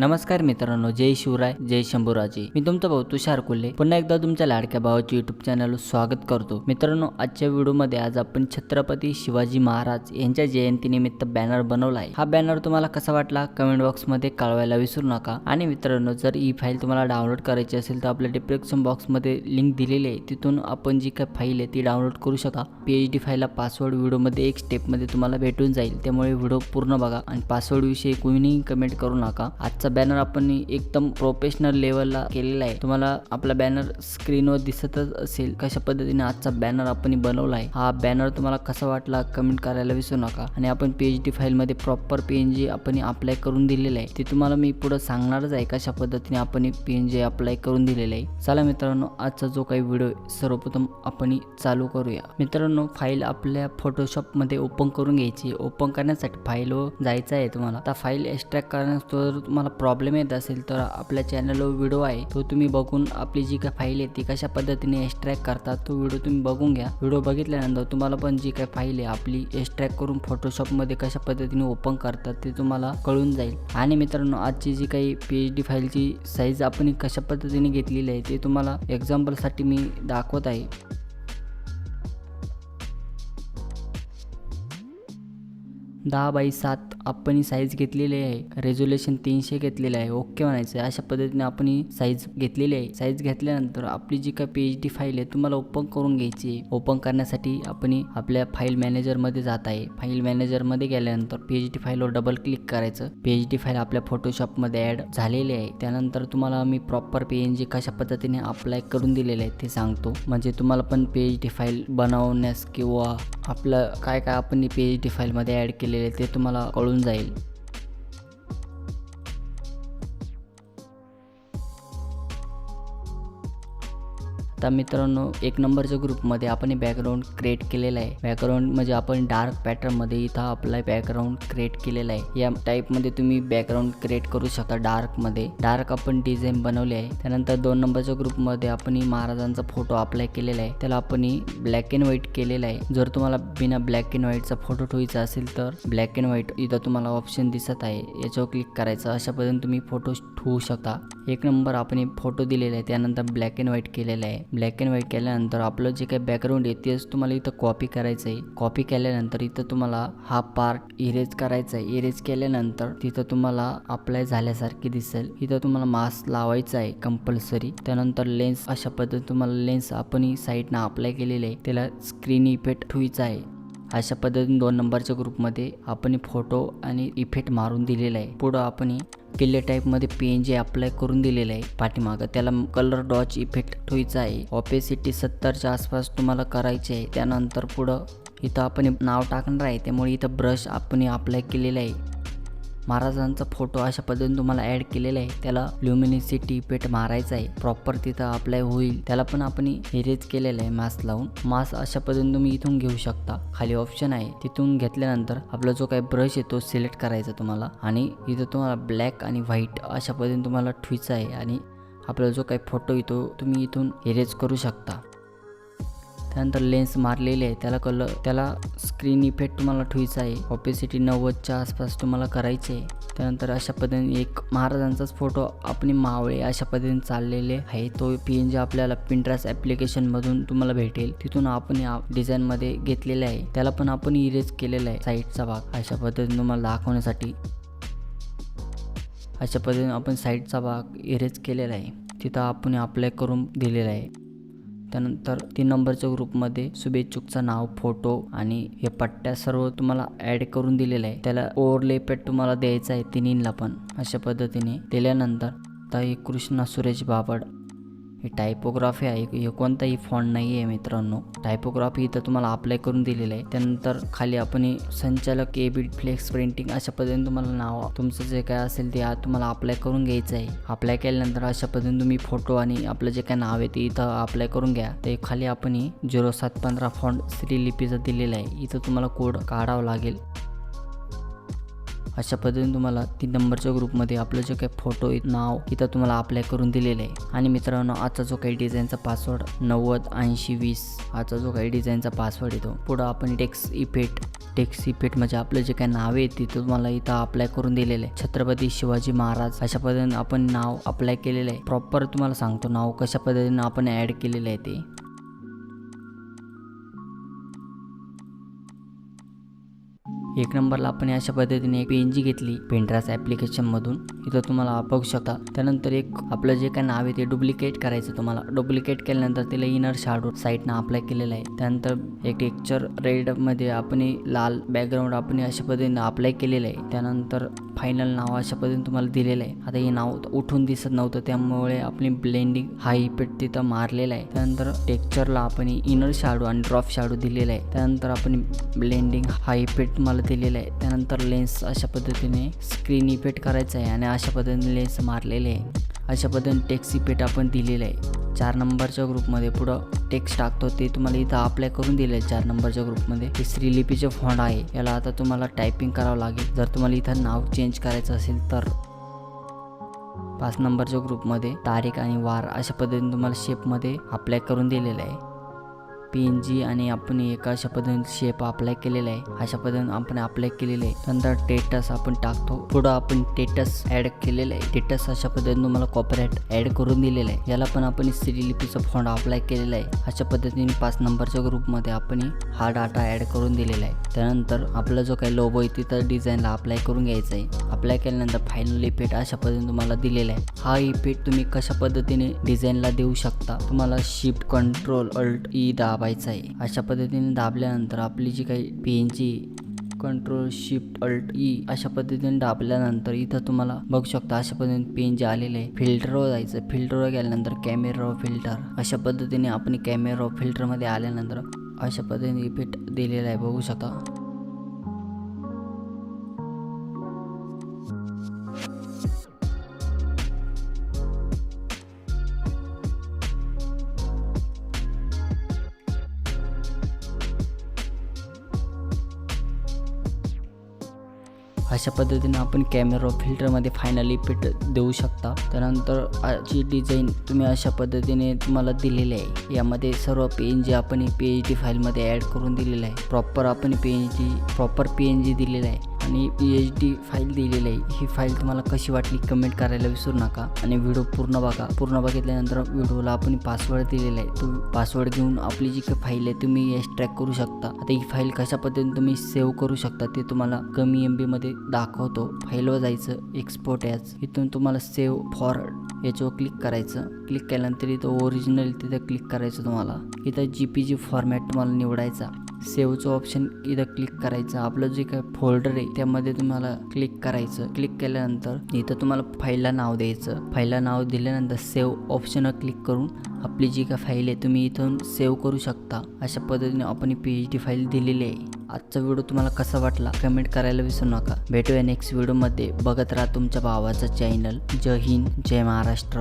नमस्कार मित्रांनो जय शिवराय जय शंभूराजे. मी तुमचा भाऊ तुषार कुल्ले. पुन्हा एकदा तुमच्या लाडक्या भावाचे युट्यूब चॅनल स्वागत करतो. मित्रांनो आजच्या व्हिडिओमध्ये आज आपण छत्रपती शिवाजी महाराज यांच्या जयंतीनिमित्त बॅनर बनवला आहे. हा बॅनर तुम्हाला कसा वाटला? कमेंट बॉक्समध्ये कळवायला विसरू नका. आणि मित्रांनो जर ही फाईल तुम्हाला डाउनलोड करायची असेल तर आपल्या डिस्क्रिप्शन बॉक्समध्ये लिंक दिलेली आहे. तिथून आपण जी काही फाईल आहे ती डाउनलोड करू शका पीएच डी फाईलला पासवर्ड व्हिडिओमध्ये एक स्टेपमध्ये तुम्हाला भेटून जाईल. त्यामुळे व्हिडिओ पूर्ण बघा. आणि पासवर्डविषयी कोणीही कमेंट करू नका. आजचा बॅनर आपण एकदम प्रोफेशनल लेवलला केलेला आहे. तुम्हाला आपला बॅनर स्क्रीनवर दिसतच असेल कशा पद्धतीने आजचा बॅनर आपण बनवला आहे. हा बॅनर तुम्हाला कसा वाटला कमेंट करायला विसरू नका. आणि आपण पीएच डी फाईलमध्ये प्रॉपर पी एन जी आपण अप्लाय करून दिलेलं आहे. ते तुम्हाला मी पुढे सांगणारच आहे कशा पद्धतीने आपण पी एन जी अप्लाय करून दिलेलं आहे. चला मित्रांनो आजचा जो काही व्हिडिओ सर्वप्रथम आपण चालू करूया. मित्रांनो फाईल आपल्या फोटोशॉपमध्ये ओपन करून घ्यायची. ओपन करण्यासाठी फाईलवर जायचं आहे तुम्हाला. आता फाईल एक्स्ट्रॅक्ट करण्यास जर तुम्हाला प्रॉब्लेम येत असेल तर आपल्या चॅनलवर व्हिडिओ आहे तो तुम्ही बघून आपली जी काय फाईल आहे ती कशा पद्धतीने एक्स्ट्रॅक्ट करतात तो व्हिडिओ तुम्ही बघून घ्या. व्हिडिओ बघितल्यानंतर तुम्हाला पण जी काय फाईल आहे आपली एक्स्ट्रॅक्ट करून फोटोशॉपमध्ये कशा पद्धतीने ओपन करतात ते तुम्हाला कळून जाईल. आणि मित्रांनो आजची जी काही पी एच डी फाईलची साईज आपण कशा पद्धतीने घेतलेली आहे ते तुम्हाला एक्झाम्पलसाठी मी दाखवत आहे. दहा बाई सात आपण साईज घेतलेली आहे. रेझोल्युशन तीनशे घेतलेलं आहे. ओके म्हणायचं. आहे अशा पद्धतीने आपण ही साईज घेतलेली आहे. साईज घेतल्यानंतर आपली जी काय पी एच डी फाईल आहे तुम्हाला ओपन करून घ्यायची आहे. ओपन करण्यासाठी आपण आपल्या फाईल मॅनेजरमध्ये जात आहे. फाईल मॅनेजरमध्ये गेल्यानंतर पी एच डी फाईलवर डबल क्लिक करायचं. पी एच डी फाईल आपल्या फोटोशॉपमध्ये ॲड झालेली आहे. त्यानंतर तुम्हाला मी प्रॉपर पी एन जी कशा पद्धतीने अप्लाय करून दिलेले आहे ते सांगतो. म्हणजे तुम्हाला पण पी एच डी फाईल बनवण्यास किंवा आपलं काय काय आपण पी एच डी फाईलमध्ये ॲड केलेले आहे ते तुम्हाला कळून जाईल. आता मित्रांनो एक नंबरच्या ग्रुपमध्ये आपण बॅकग्राऊंड क्रिएट केलेला आहे. बॅकग्राऊंड म्हणजे आपण डार्क पॅटर्नमध्ये इथं आपला बॅकग्राऊंड क्रिएट केलेला आहे. या टाईपमध्ये तुम्ही बॅकग्राऊंड क्रिएट करू शकता डार्कमध्ये डार्क आपण डिझाईन बनवले आहे. त्यानंतर दोन नंबरच्या ग्रुपमध्ये आपण महाराजांचा फोटो अप्लाय केलेला आहे. त्याला आपण ब्लॅक अँड व्हाईट केलेला आहे. जर तुम्हाला बिना ब्लॅक अँड व्हाईटचा फोटो ठेवायचा असेल तर ब्लॅक अँड व्हाईट इथं तुम्हाला ऑप्शन दिसत आहे. याच्यावर क्लिक करायचं. अशा पद्धतीने तुम्ही फोटो ठेवू शकता. एक नंबर आपण फोटो दिलेला आहे त्यानंतर ब्लॅक अँड व्हाईट केलेला आहे. ब्लॅक अँड व्हाईट केल्यानंतर आपलं जे काही बॅकग्राऊंड आहे तेच तुम्हाला इथं कॉपी करायचं आहे कॉपी केल्यानंतर इथं तुम्हाला हा पार्ट इरेज करायचा आहे इरेज केल्यानंतर तिथं तुम्हाला अप्लाय झाल्यासारखी दिसेल. इथं तुम्हाला मास्क लावायचा आहे कंपल्सरी त्यानंतर लेन्स अशा पद्धतीने तुम्हाला लेन्स आपण साईडनं अप्लाय केलेले आहे. त्याला स्क्रीन इफेक्ट ठेवायचा आहे. अशा पद्धतीने दोन नंबरच्या ग्रुपमध्ये आपण फोटो आणि इफेक्ट मारून दिलेला आहे. पुढं आपण किल्ले टाईपमध्ये पी एन जी अप्लाय करून दिलेलं आहे. पाठीमागं त्याला कलर डॉच इफेक्ट ठेवायचा आहे. ऑपेसिटी सत्तरच्या आसपास तुम्हाला करायची आहे. त्यानंतर पुढं इथं आपण नाव टाकणार आहे. त्यामुळे इथं ब्रश आपण अप्लाय केलेला आहे. महाराजांचा फोटो अशा पद्धतीने तुम्हाला ॲड केलेला आहे. त्याला ल्युमिनिसिटी पेट मारायचा आहे. प्रॉपर तिथं अप्लाय होईल. त्याला पण आपण इरेज केलेलं आहे मास्क लावून. मास्क अशा पद्धतीने तुम्ही इथून घेऊ शकता. खाली ऑप्शन आहे. तिथून घेतल्यानंतर आपला जो काही ब्रश आहे तो सिलेक्ट करायचा तुम्हाला. आणि इथं तुम्हाला ब्लॅक आणि व्हाईट अशा पद्धतीने तुम्हाला ठुईचा आहे. आणि आपला जो काही फोटो येतो तुम्ही इथून इरेज करू शकता. त्यानंतर लेन्स मारलेले आहे त्याला कलर त्याला स्क्रीन इफेक्ट तुम्हाला ठेवायचा आहे. ऑपेसिटी नव्वदच्या आसपास तुम्हाला करायचे आहे. त्यानंतर अशा पद्धतीने एक महाराजांचाच फोटो आपण मावळे अशा पद्धतीने चाललेले आहे. तो पी एन जी आपल्याला पिंट्रास ॲप्लिकेशनमधून तुम्हाला भेटेल. तिथून आपण या डिझाईनमध्ये घेतलेला आहे. त्याला पण आपण इरेज केलेला आहे. साईडचा भाग. अशा पद्धतीने तुम्हाला दाखवण्यासाठी अशा पद्धतीने आपण साईडचा भाग इरेज केलेला आहे. तिथं आपण अप्लाय करून दिलेला आहे. त्यानंतर तीन नंबरच्या ग्रुपमध्ये शुभेच्छुकचं नाव फोटो आणि हे पट्ट्या सर्व तुम्हाला ॲड करून दिलेलं आहे. त्याला ओव्हरले पेट तुम्हाला द्यायचं आहे तिन्हीला पण. अशा पद्धतीने दिल्यानंतर ताई कृष्णा सुरेश बाबड ही टायपोग्राफी आहे. हे कोणताही फॉन्ट नाही आहे मित्रांनो. टायपोग्राफी इथं तुम्हाला अप्लाय करून दिलेलं आहे. त्यानंतर खाली आपण संचालक ए बी फ्लेक्स प्रिंटिंग अशा पद्धतीने तुम्हाला नाव तुमचं जे काय असेल ते तुम्हाला अप्लाय करून घ्यायचं आहे. अप्लाय केल्यानंतर अशा पद्धतीने तुम्ही फोटो आणि आपलं जे काय नाव आहे ते इथं अप्लाय करून घ्या. ते खाली आपण झिरो सात पंधरा फॉन्ट श्रीलिपीचं दिलेलं आहे. इथं तुम्हाला कोड काढावं लागेल. अशा पद्धतीने तुम्हाला तीन नंबरच्या ग्रुपमध्ये आपलं जे काही फोटो नाव इथं तुम्हाला अप्लाय करून दिलेलं आहे. आणि मित्रांनो आजचा जो काही डिझाईनचा पासवर्ड नव्वद ऐंशी वीस आजचा जो काही डिझाईनचा पासवर्ड येतो. पुढं आपण टेक्स इफेक्ट टेक्स इफेक्ट म्हणजे आपलं जे काही नाव आहे तिथं तुम्हाला इथं अप्लाय करून दिलेलं आहे. छत्रपती शिवाजी महाराज अशा पद्धतीने आपण नाव अप्लाय केलेलं आहे. प्रॉपर तुम्हाला सांगतो नाव कशा पद्धतीने आपण ॲड केलेलं आहे ते. एक नंबरला आपण अशा पद्धतीने एक पेन जी घेतली. पेंट्रास ॲप्लिकेशनमधून इथं तुम्हाला बघू शकता. त्यानंतर एक आपलं जे काय नाव आहे ते डुप्लिकेट करायचं तुम्हाला. डुप्लिकेट केल्यानंतर तिला इनर शॅडो साईडनं अप्लाय केलेलं आहे. त्यानंतर एक टेक्चर रेडमध्ये आपण लाल बॅकग्राऊंड आपण अशा पद्धतीने अप्लाय केलेलं आहे. त्यानंतर फायनल नाव अशा पद्धतीने तुम्हाला दिलेलं आहे. आता हे नाव उठून दिसत नव्हतं त्यामुळे आपली ब्लेंडिंग हा इफेक्ट तिथं मारलेला आहे. त्यानंतर टेक्चरला आपण इनर शाडू आणि ड्रॉप शाडू दिलेला आहे. त्यानंतर आपण ब्लेंडिंग हा इफेक्ट तुम्हाला दिलेला आहे. त्यानंतर लेन्स अशा पद्धतीने स्क्रीन इफेक्ट करायचा आहे आणि अशा पद्धतीने लेन्स मारलेले आहे. अशा पद्धतीने टेक्स इफेक्ट आपण दिलेलं आहे. चार नंबरच्या ग्रुपमध्ये पुढं टेक्स्ट टाकतो. ते तुम्हाला इथं अप्लाय करून दिले चार नंबरच्या ग्रुपमध्ये. हे श्रीलिपीचे फॉन्ट आहे. याला आता तुम्हाला टायपिंग करावं लागेल. जर तुम्हाला इथं नाव चेंज करायचं असेल तर. पाच नंबरच्या ग्रुपमध्ये तारीख आणि वार अशा पद्धतीने तुम्हाला शेपमध्ये अप्लाय करून दिलेलं आहे. पी एन जी आणि आपण एका अशा पद्धतीने शेप अप्लाय केलेला आहे. अशा पद्धतीने आपण अप्लाय केलेलं आहे. नंतर टेटस आपण टाकतो. पुढं आपण टेटस ॲड केलेलं आहे. टेटस अशा पद्धतीने तुम्हाला कॉपरेट ॲड करून दिलेलं आहे. याला पण आपण लिपीचं फॉन्ट अप्लाय केलेला आहे. अशा पद्धतीने पाच नंबरच्या ग्रुपमध्ये आपण हा डाटा ॲड करून दिलेला आहे. त्यानंतर आपला जो काही लोगो आहे तिथं डिझाईनला अप्लाय करून घ्यायचा आहे. अप्लाय केल्यानंतर फायनल इफेक्ट अशा पद्धतीने तुम्हाला दिलेला आहे. हा इफेक्ट तुम्ही कशा पद्धतीने डिझाईनला देऊ शकता? तुम्हाला शिफ्ट कंट्रोल अल्ट ई दा दाबायचा आहे. अशा पद्धतीने दाबल्यानंतर आपली जी काही पेनची कंट्रोल शिफ्ट अल्ट ई अशा पद्धतीने दाबल्यानंतर इथं तुम्हाला बघू शकता अशा पद्धतीने पेन जे आलेले आहे फिल्टरवर जायचं. फिल्टरवर गेल्यानंतर कॅमेरा फिल्टर अशा पद्धतीने आपण कॅमेरा फिल्टरमध्ये आल्यानंतर अशा पद्धतीने इफेक्ट दिलेला आहे. बघू शकता. अशा पद्धतीने आपण कॅमेरा फिल्टरमध्ये फायनल इफेक्ट देऊ शकता. त्यानंतर जी डिझाईन तुम्ही अशा पद्धतीने तुम्हाला दिलेली आहे. यामध्ये सर्व पी एन जी आपण पी एच डी फाईलमध्ये ॲड करून दिलेलं आहे. प्रॉपर आपण P N G proper P N G दिलेलं आहे. आणि पी एच डी फाईल दिलेली आहे. ही फाईल तुम्हाला कशी वाटली कमेंट करायला विसरू नका. आणि व्हिडिओ पूर्ण बघा. पूर्ण बघितल्यानंतर व्हिडिओला आपण पासवर्ड दिलेला आहे. तो पासवर्ड घेऊन आपली जी काही फाईल आहे तुम्ही एक्स्ट्रॅक्ट करू शकता. आता ही फाईल कशा पद्धतीने तुम्ही सेव्ह करू शकता ते तुम्हाला कमी एम बीमध्ये दाखवतो. फाईलवर जायचं एक्सपोर्ट ॲज इथून तुम्हाला सेव्ह फॉर याच्यावर क्लिक करायचं. क्लिक केल्यानंतर इथं ओरिजिनल तिथं क्लिक करायचं तुम्हाला. इथं जी पी जी फॉर्मॅट तुम्हाला निवडायचा. सेव्हचं ऑप्शन इथं क्लिक करायचं. आपलं जे काय फोल्डर आहे त्यामध्ये तुम्हाला क्लिक करायचं. क्लिक केल्यानंतर इथं तुम्हाला फाईलला नाव द्यायचं. फाईलला नाव दिल्यानंतर सेव्ह ऑप्शनवर क्लिक करून आपली जी काय फाईल आहे तुम्ही इथून सेव्ह करू शकता. अशा पद्धतीने आपण पी एच डी फाईल दिलेली आहे. आजचा व्हिडिओ तुम्हाला कसा वाटला? कमेंट करायला विसरू नका. भेटूया नेक्स्ट व्हिडिओमध्ये बघत राहा तुमच्या भावाचं चॅनल जय हिंद जय महाराष्ट्र.